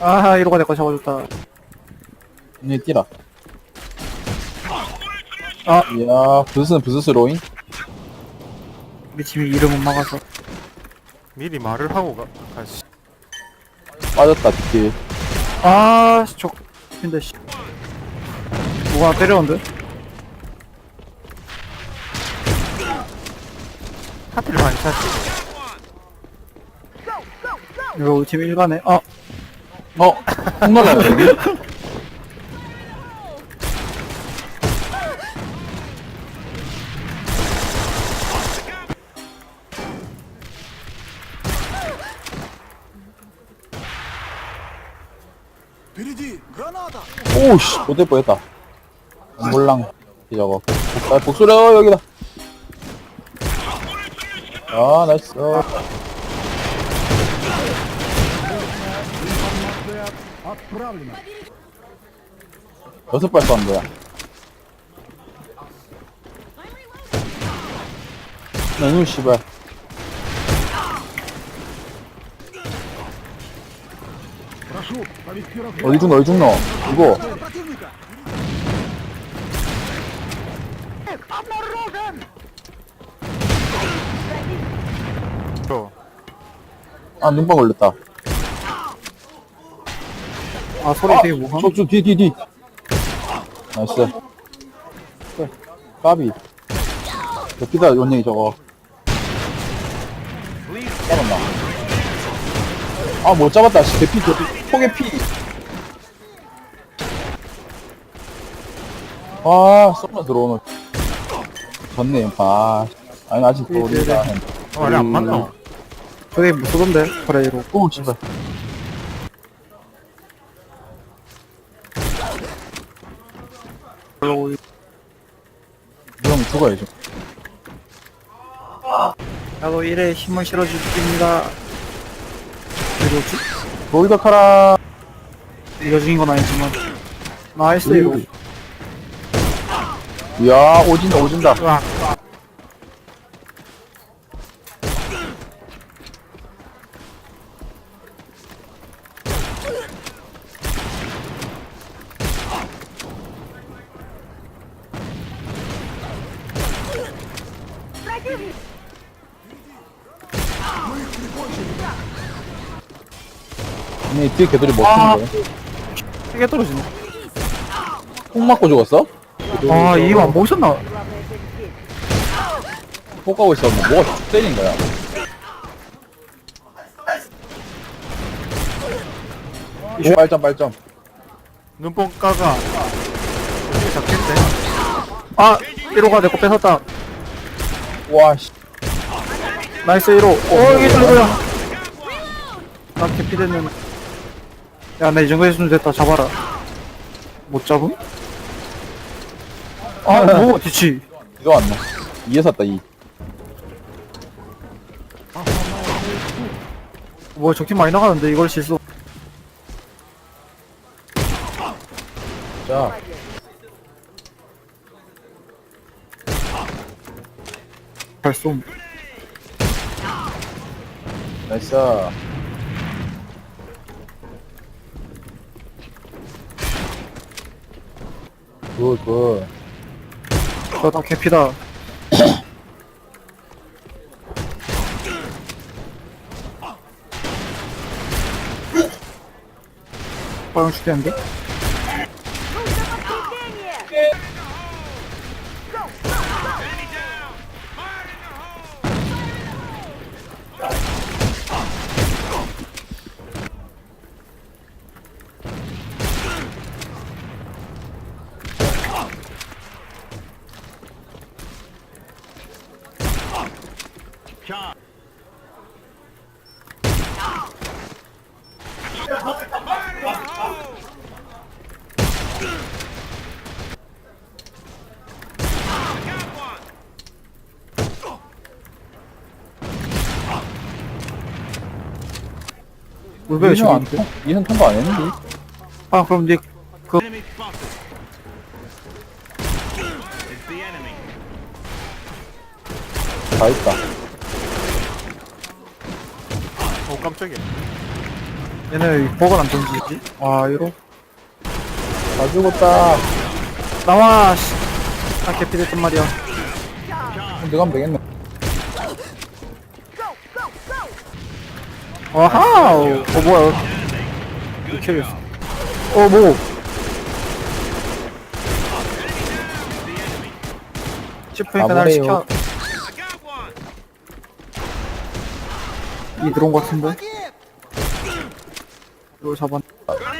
아, 이로가 내거 잡아줬다. 언니 뛰라. 아. 이야, 부스는 부스스 로인? 우리 팀이 이름은 막아서. 미리 말을 하고 가. 가시. 빠졌다, 뒷길. 아, 씨, 저, 근데, 씨. 누가 때렸는데? 하필 반샷이. 이거 우리 팀 일반에, 아, 어? 폭나가 여기? 오우씨 못될 뻔했다. 몰랑 저거. 아, 복수려 어, 여기다. 아 나이스. 어. 여섯 발 쏜 거야. 나눈 씨발. 어디 죽노, 어디 죽노? 이거. Противника! 저. 아, 눈빵 걸렸다. 아, 소리 되게 뭐함? 저, 저, 뒤, 뒤, 뒤. 나이스. 까비. 여기다, 원영이 저거. 잡았나? 아, 못 잡았다. 씨, 대피, 대피. 폭의 피. 아, 쏘나 들어오는. 졌네, 아. 아니, 아직 또 우리가. 어, 아니, 안 맞나? 저게 못 쏘던데? 그래, 이로. 오, 진짜. 그럼 죽어야죠. 나도 일에 힘을 실어주십니다. 이거지? 로이더 카라. 이거 중인 건 아니지만. 나이스, 이로. 이야, 오진다, 오진다. 아, 니 뒤에 개들이 뭐 아. 치는 거야? 세게 떨어지네. 폭 맞고 죽었어? 아, 이거 안 보셨나? 폭 가고 있었는데 뭐가 쭉 때린 거야? 오, 빨점 빨점 눈뽕 까가. 잡겠대? 아, 1호가 내 거 뺏었다. 와씨 나이스 1호. 어, 이게 들고야. 나 개피되면. 야, 나 이 정도 했으면 됐다. 잡아라. 못 잡음? 아, 뭐, 뒤치. 이거 왔네 2에 샀다 2 뭐, 적팀 많이 나가는데 이걸 실수. 자 발솜. 나이스 굿굿 저다 개피다. 빵 죽겠는데? 울베 이는 안. 통, 이는 통과 안 했는데 아, 그럼 니 그, 다 있다 오, 깜짝이야. 얘네 버건 안 던지지? 아 이로 다 죽었다. 나와 씨. 아 개피 됐단 말이야 내가 하면 되겠네. 와하우 어 뭐야 이렇게 어뭐 슈프니까 날. 시켜 이 들어온 것 같은데 이거 잡았